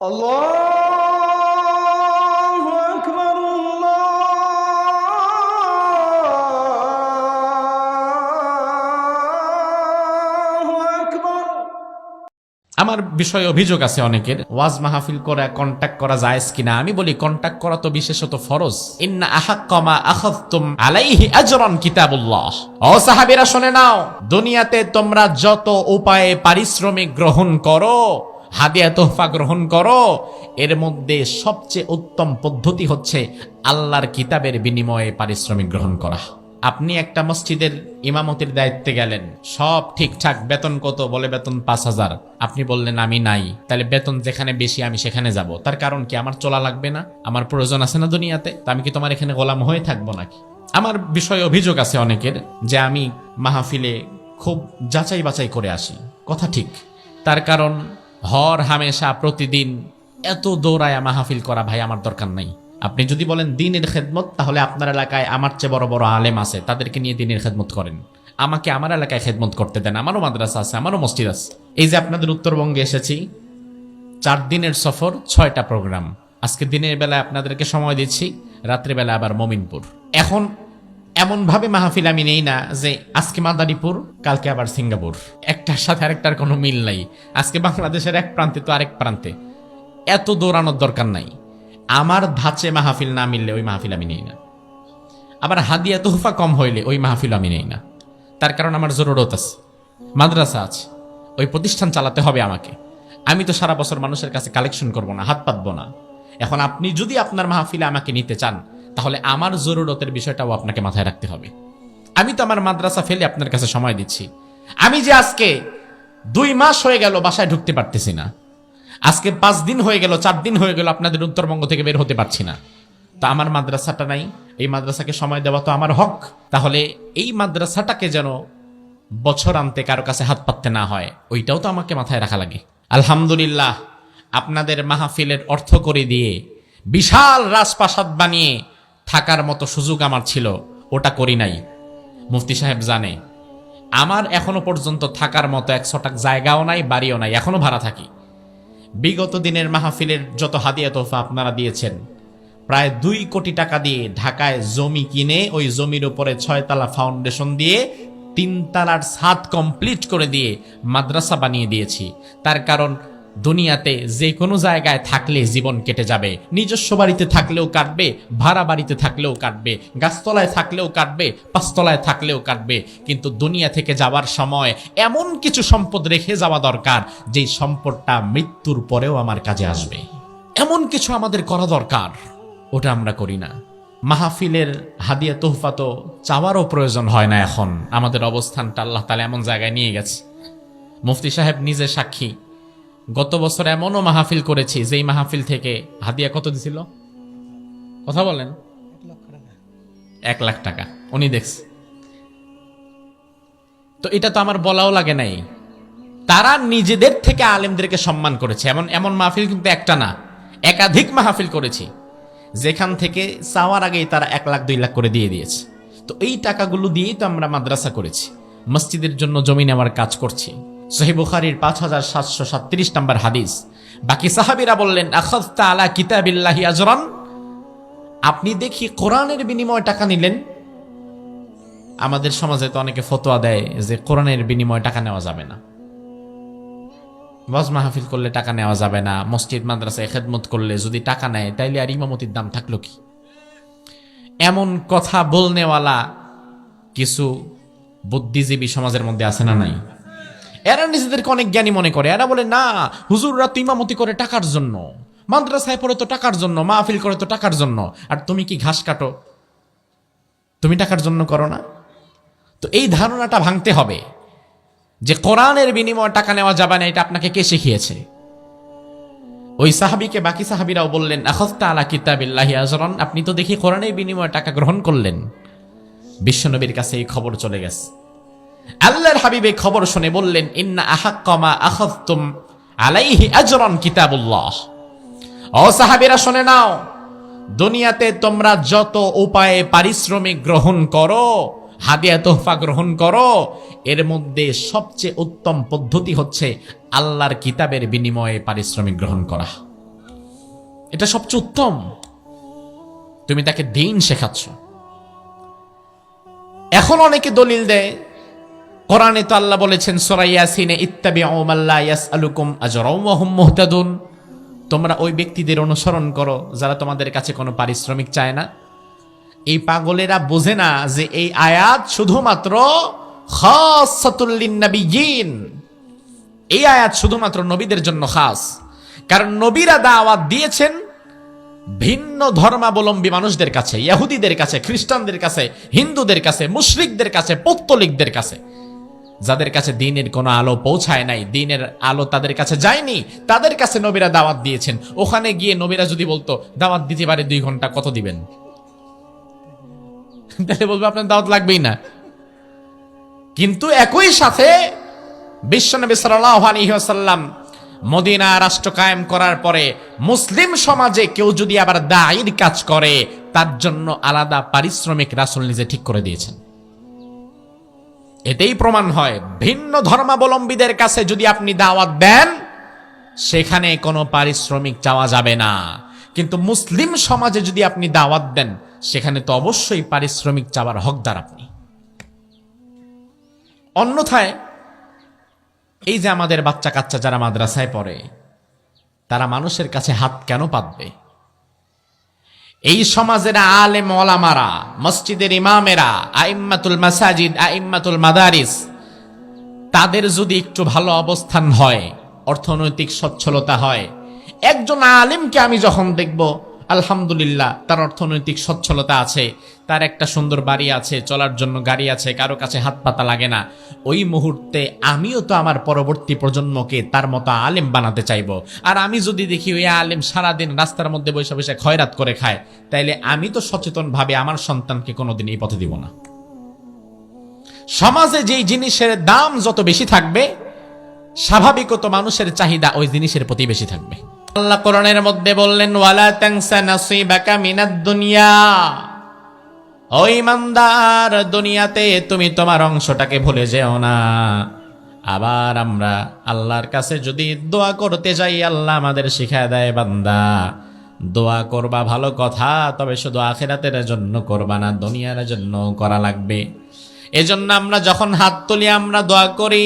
الله أكبر الله أكبر আমার বিষয়ে অভিযোগ আছে অনেকের ওয়াজ মাহফিল করা কন্টাক্ট করা যায় কিনা আমি বলি কন্টাক্ট করা তো বিশেষত ফরজ ইন্না আহাক্কামা আখাযতুম আলাইহি আজরান কিতাবুল্লাহ ও সাহাবীরা শুনে নাও দুনিয়াতে তোমরা যত উপায়ে পারিশ্রমিক গ্রহণ করো হাদিয়া তোহফা গ্রহণ করো। এর মধ্যে সবচেয়ে উত্তম পদ্ধতি হচ্ছে আল্লাহর কিতাবের বিনিময়ে পারিশ্রমিক গ্রহণ করা। আপনি একটা মসজিদের ইমামতির দায়িত্বে গেলেন, সব ঠিকঠাক, বেতন কত, বলে বেতন পাঁচ হাজার। আপনি বললেন, আমি নাই, তাহলে বেতন যেখানে বেশি, আমি সেখানে যাব। তার কারণ কি, আমার চলা লাগবে না? আমার প্রয়োজন আছে না দুনিয়াতে? তা আমি কি তোমার এখানে গোলাম হয়ে থাকব নাকি? আমার বিষয়ে অভিযোগ আছে অনেকের, যে আমি মাহফিলে খুব যাচাই বাছাই করে আসি। কথা ঠিক। তার কারণ হর হামেশা প্রতিদিন এত দৌড়ায়া মাহফিল করা ভাই আমার দরকার নাই। আপনি যদি বলেন দিনের খেদমত, তাহলে আপনার এলাকায় আমার চেয়ে বড় বড় আলেম আছে, তাদেরকে নিয়ে দিনের খেদমত করেন। আমাকে আমার এলাকায় খেদমত করতে দেন, আমারও মাদ্রাসা আছে, আমারও মসজিদ আছে। এই যে আপনাদের উত্তরবঙ্গে এসেছি, চার দিনের সফর, ছয়টা প্রোগ্রাম আজকে দিনের বেলায় আপনাদেরকে সময় দিচ্ছি, রাত্রিবেলা আবার মমিনপুর। এখন এমনভাবে মাহফিল আমি নেই না যে আজকে মাদারীপুর, কালকে আবার সিঙ্গাপুর। একটার সাথে আরেকটার কোনো মিল নাই। আজকে বাংলাদেশের এক প্রান্তে তো আরেক প্রান্তে। এত দৌড়ানোর দরকার নাই। আমার ধাঁচে মাহফিল না মিললে ওই মাহফিল আমি নেই না। আবার হাদিয়া তোহফা কম হইলে ওই মাহফিল আমি নেই না। তার কারণ আমার জরুরত আছে। মাদ্রাসা আছে। ওই প্রতিষ্ঠান চালাতে হবে আমাকে। আমি তো সারা বছর মানুষের কাছে কালেকশন করব না, হাত পাতবো না। এখন আপনি যদি আপনার মাহফিলে আমাকে নিতে চান তাহলে আমার জরুরতের বিষয়টাও আপনাকে মাথায় রাখতে হবে। আমি তো আমার মাদ্রাসা ফেলে আপনার কাছে সময় দিচ্ছি। আমি যে আজকে দুই মাস হয়ে গেল বাসায় ঢুকতে পারতেছি না। আজকে পাঁচ দিন হয়ে গেল, চার দিন হয়ে গেল আপনাদের উত্তরবঙ্গ থেকে বের হতে পারছি না। তা আমার মাদ্রাসাটা নাই, এই মাদ্রাসাকে সময় দেওয়া তো আমার হক। তাহলে এই মাদ্রাসাটাকে যেন বছর আনতে কারও কাছে হাত পাততে না হয়, ওইটাও তো আমাকে মাথায় রাখা লাগে। আলহামদুলিল্লাহ, আপনাদের মাহফিলের অর্থ করে দিয়ে বিশাল রাজপ্রাসাদ বানিয়ে থাকার মতো সুযোগ আমার ছিল, ওটা করি নাই। মুফতি সাহেব জানে, আমার এখনও পর্যন্ত থাকার মতো একশো টাক জায়গাও নাই, বাড়িও নাই, এখনও ভাড়া থাকি। বিগত দিনের মাহফিলের যত হাদিয়া তোফা আপনারা দিয়েছেন, প্রায় দুই কোটি টাকা দিয়ে ঢাকায় জমি কিনে ওই জমির উপরে ছয়তলা ফাউন্ডেশন দিয়ে তিনতলার ছাদ কমপ্লিট করে দিয়ে মাদ্রাসা বানিয়ে দিয়েছি। তার কারণ দুনিয়াতে যে কোনো জায়গায় থাকলে জীবন কেটে যাবে। নিজস্ব বাড়িতে থাকলেও কাটবে, ভাড়া বাড়িতে থাকলেও কাটবে, গাছতলায় থাকলেও কাটবে, পাঁচতলায় থাকলেও কাটবে। কিন্তু দুনিয়া থেকে যাওয়ার সময় এমন কিছু সম্পদ রেখে যাওয়া দরকার, যেই সম্পদটা মৃত্যুর পরেও আমার কাজে আসবে। এমন কিছু আমাদের করা দরকার, ওটা আমরা করি না। মাহফিলের হাদিয়া তোহফা তো চাওয়ারও প্রয়োজন হয় না এখন। আমাদের অবস্থানটা আল্লাহ তালা এমন জায়গায় নিয়ে গেছে। মুফতি সাহেব নিজে সাক্ষী। গত বছর এমনও মাহফিল করেছি, যেই মাহফিল থেকে হাদিয়া কত দিছিল? কথা বলেন। এক লাখ টাকা। উনি দেখছে। তো এটা তো আমার বলাও লাগে নাই। তারা নিজেদের থেকে আলেমদেরকে সম্মান করেছে। এমন এমন মাহফিল কিন্তু একটা না। একাধিক মাহফিল করেছি। যেখান থেকে চাওয়ার আগেই তারা এক লাখ, দুই লাখ করে দিয়ে দিয়েছে। তো এই টাকাগুলো দিয়েই তো আমরা মাদ্রাসা করেছি। মসজিদের জন্য জমি নেওয়ার কাজ করছি। সহি বুখারির পাঁচ হাজার সাতশো সাতত্রিশ নম্বর হাদিস। বাকি সাহাবিরা বললেন আখাস্তা আলা কিতাবিল্লাহি আজরান? আপনি দেখি কোরআনের বিনিময়ে টাকা নিলেন। আমাদের সমাজে তো অনেকে ফতোয়া দেয় যে কোরআনের বিনিময়ে টাকা নেওয়া যাবে না। ওয়াজ মাহফিল করলে টাকা নেওয়া যাবে না, মসজিদ, মাদ্রাসায় খেদমত করলে যদি টাকা নেয়, তাইলে আর ইমামতির দাম থাকল কি? এমন কথা বলনেওয়ালা কিছু বুদ্ধিজীবী সমাজের মধ্যে আছে না নাই? এরা নিজেদেরকে অনেক জ্ঞানী মনে করে। এরা বলে, না, হুজুররা তো ইমামতি করে টাকার জন্য। মাদ্রাসায় পড়ে তো টাকার জন্য, মাহফিল করে তো টাকার জন্য। আর তুমি কি ঘাস কাটো? তুমি টাকার জন্য করো না? তো এই ধারণাটা ভাঙতে হবে যে কোরআনের বিনিময়ে টাকা নেওয়া যাবে না, এটা আপনাকে কে শিখিয়েছে? ওই সাহাবিকে বাকি সাহাবিরাও বললেন আখস্তা আলা কিতাবিল্লাহি আজরান। আপনি তো দেখি কোরআনের বিনিময়ে টাকা গ্রহণ করলেন। বিশ্বনবীর কাছে এই খবর চলে গেছে। আল্লাহর হাবিব খবর শুনে বললেন, ইন্না আহাক্কামা আখাযতুম আলাইহি আজরান কিতাবুল্লাহ। ও সাহাবীরা, শুনে নাও, দুনিয়াতে তোমরা যত উপায়ে পারিশ্রমিক গ্রহণ করো, হাদিয়া তোহফা গ্রহণ করো, এর মধ্যে সবচেয়ে উত্তম পদ্ধতি হচ্ছে আল্লাহর কিতাবের বিনিময়ে পারিশ্রমিক গ্রহণ করা। এটা সবচেয়ে উত্তম। তুমি তাকে দিন শেখাচ্ছ। এখন অনেকে দলিল দেয় কোরআনে তো আল্লাহ বলেছেন সরাইয়াসিনে ইত্তাবি ওমাল্লা ইয়াস আলুকুম আজরম মোহতাদুন। তোমরা ওই ব্যক্তিদের অনুসরণ করো, যারা তোমাদের কাছে কোনো পারিশ্রমিক চায় না। এই পাগলেরা বোঝে না যে এই আয়াত শুধুমাত্র এই আয়াত শুধুমাত্র নবীদের জন্য খাস। কারণ নবীরা দাওয়াত দিয়েছেন ভিন্ন ধর্মাবলম্বী মানুষদের কাছে ইহুদিদের কাছে, খ্রিস্টানদের কাছে, হিন্দুদের কাছে, মুশরিকদের কাছে, পৌত্তলিকদের কাছে। যাদের কাছে দিনের কোনো আলো পৌঁছায় নাই, দিনের আলো তাদের কাছে যায়নি, তাদের কাছে নবীরা দাওয়াত দিয়েছেন। ওখানে গিয়ে নবীরা যদি বলতো, দাওয়াত দিতে পারে দুই ঘণ্টা, কত দিবেন? তাহলে বলব, আপনার দাওয়াত লাগবেই না। কিন্তু একই সাথে বিশ্বনবী সাল্লাল্লাহু আলাইহি ওয়াসাল্লাম মদিনা রাষ্ট্র কায়েম করার পরে মুসলিম সমাজে কেউ যদি আবার দায়ের কাজ করে, তার জন্য আলাদা পারিশ্রমিক রাসুল নিজে ঠিক করে দিয়েছেন। এতেই প্রমাণ হয়, ভিন্ন ধর্মাবলম্বীদের কাছে যদি আপনি দাওয়াত দেন, সেখানে কোনো পারিশ্রমিক চাওয়া যাবে না। কিন্তু মুসলিম সমাজে যদি আপনি দাওয়াত দেন, সেখানে তো অবশ্যই পারিশ্রমিক চাওয়ার হকদার আপনি। অন্যথায়, এই যে আমাদের বাচ্চা কাচ্চা যারা মাদ্রাসায় পড়ে, তারা মানুষের কাছে হাত কেন পাতবে? এই সমাজের আলেম ওলামারা, মসজিদের ইমামেরা, আইম্মাতুল মাসাজিদ, আইম্মাতুল মাদারিস, তাদের যদি একটু ভালো অবস্থান হয়, অর্থনৈতিক সচ্ছলতা হয়, একজন আলিমকে আমি যখন দেখব আলহামদুলিল্লাহ, তার অর্থনৈতিক সচ্ছলতা আছে, তার একটা সুন্দর বাড়ি আছে, চলার জন্য গাড়ি আছে, কারও কাছে হাত পাতা লাগে না। ওই মুহূর্তে আমিও তো আমার পরবর্তী প্রজন্মকে তার মতো আলেম বানাতে চাইব। আর আমি যদি দেখি ওই আলেম সারাদিন রাস্তার মধ্যে বসে বসে খয়রাত করে খায়, তাইলে আমি তো সচেতনভাবে আমার সন্তানকে কোনোদিন এই পথে দিব না। সমাজে যেই জিনিসের দাম যত বেশি থাকবে স্বাভাবিকত মানুষের চাহিদা ওই জিনিসের প্রতি বেশি থাকবে। আল্লাহ কোরআনের মধ্যে বললেন, ওয়ালা তাংসা নাসিবাকা মিনাদ দুনিয়া। ও ইমানদার দুনিয়াতে তুমি তোমার অংশটাকে ভুলে যেও না। আবার আমরা আল্লাহর কাছে যদি দোয়া করতে যাই, আল্লাহ আমাদের শিখায় দেয়, বান্দা, দোয়া করবা ভালো কথা, তবে শুধু আখেরাতের জন্য করবা না, দুনিয়ার জন্য করা লাগবে। এজন্য আমরা যখন হাত তুলি, আমরা দোয়া করি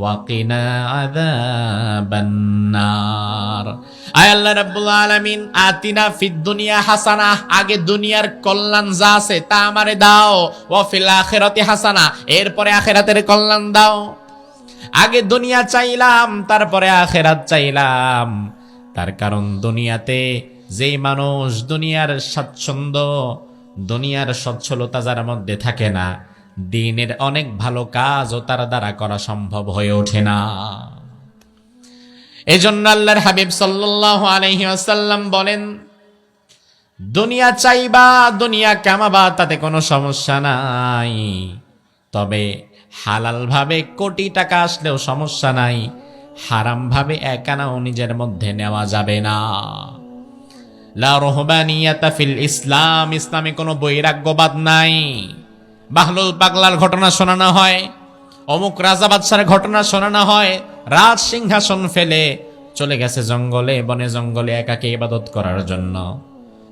ওয়াকিনা আযাবান নার আয় আল্লাহ রাব্বুল আলামিন, আতিনা ফিদ দুনিয়া হাসানা, আগে দুনিয়ার কল্যাণ যা আছে তা আমারে দাও। ওয়া ফিল আখিরাতি হাসানা, এরপরে আখিরাতের কল্যাণ দাও। আগে দুনিয়া চাইলাম, তারপরে আখেরাত চাইলাম। তার কারণ দুনিয়াতে যেই মানুষ দুনিয়ার স্বাচ্ছন্দ্য, দুনিয়ার সচ্ছলতা যার মধ্যে থাকে না দিনের অনেক ভালো কাজও তার দ্বারা করা সম্ভব হয়ে ওঠে না। এজন্য আল্লাহর হাবিব সাল্লাল্লাহু আলাইহি ওয়াসাল্লাম বলেন, দুনিয়া চাইবা, দুনিয়া কামাবা, তাতে কোনো সমস্যা নাই। তবে হালাল ভাবে কোটি টাকা আসলেও সমস্যা নাই। হারাম ভাবে একানাও নিজের মধ্যে নেওয়া যাবে না। লা রহবানিয়াতা ফিল ইসলাম, ইসলামে কোনো বৈরাগ্যবাদ নাই। বাহলুল পাগলার ঘটনা শোনানো হয়, অমুক রাজা বাদশার ঘটনা শোনানো হয়, রাজ সিংহাসন ফেলে চলে গেছে জঙ্গলে, বনে জঙ্গলে একাকে ইবাদত করার জন্য।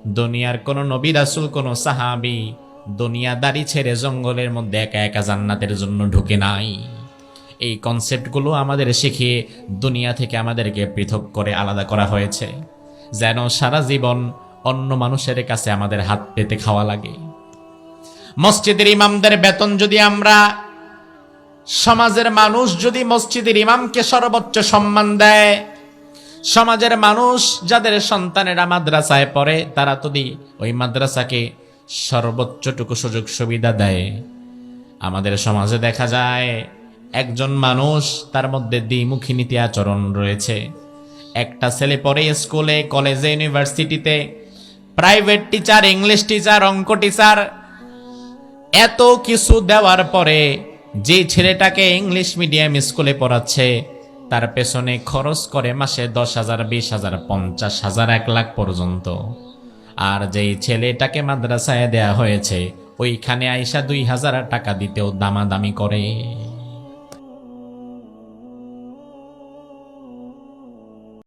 দুনিয়ার কোনো নবী রাসুল, কোনো সাহাবি দুনিয়াদারি ছেড়ে জঙ্গলের মধ্যে একা একা জান্নাতের জন্য ঢুকে নাই। এই কনসেপ্টগুলো আমাদের শিখিয়ে দুনিয়া থেকে আমাদেরকে পৃথক করে আলাদা করা হয়েছে। যেন সারা জীবন অন্য মানুষের কাছে আমাদের হাত পেতে খাওয়া লাগে। মসজিদের ইমামদের বেতন যদি আমরা, সমাজের মানুষ যদি মসজিদের ইমামকে সর্বোচ্চ সম্মান দেয়, সমাজের মানুষ যাদের সন্তানেরা মাদ্রাসায় পড়ে, তারা যদি ওই মাদ্রাসাকে সর্বোচ্চটুকু সুযোগ সুবিধা দেয়। আমাদের সমাজে দেখা যায়, একজন মানুষ তার মধ্যে দ্বিমুখী নীতি আচরণ রয়েছে। একটা ছেলে পড়ে স্কুলে, কলেজে, ইউনিভার্সিটিতে, প্রাইভেট টিচার, ইংলিশ টিচার, অঙ্ক টিচার এত কিছু দেওয়ার পরে যে ছেলেটাকে ইংলিশ মিডিয়াম স্কুলে পড়াচ্ছে, তার পেছনে খরচ করে মাসে দশ হাজার, বিশ হাজার, পঞ্চাশ হাজার, এক লাখ পর্যন্ত। আর যেই ছেলেটাকে মাদ্রাসায় দেয়া হয়েছে, ওইখানে আইসা দুই হাজার টাকা দিতেও দামাদামি করে।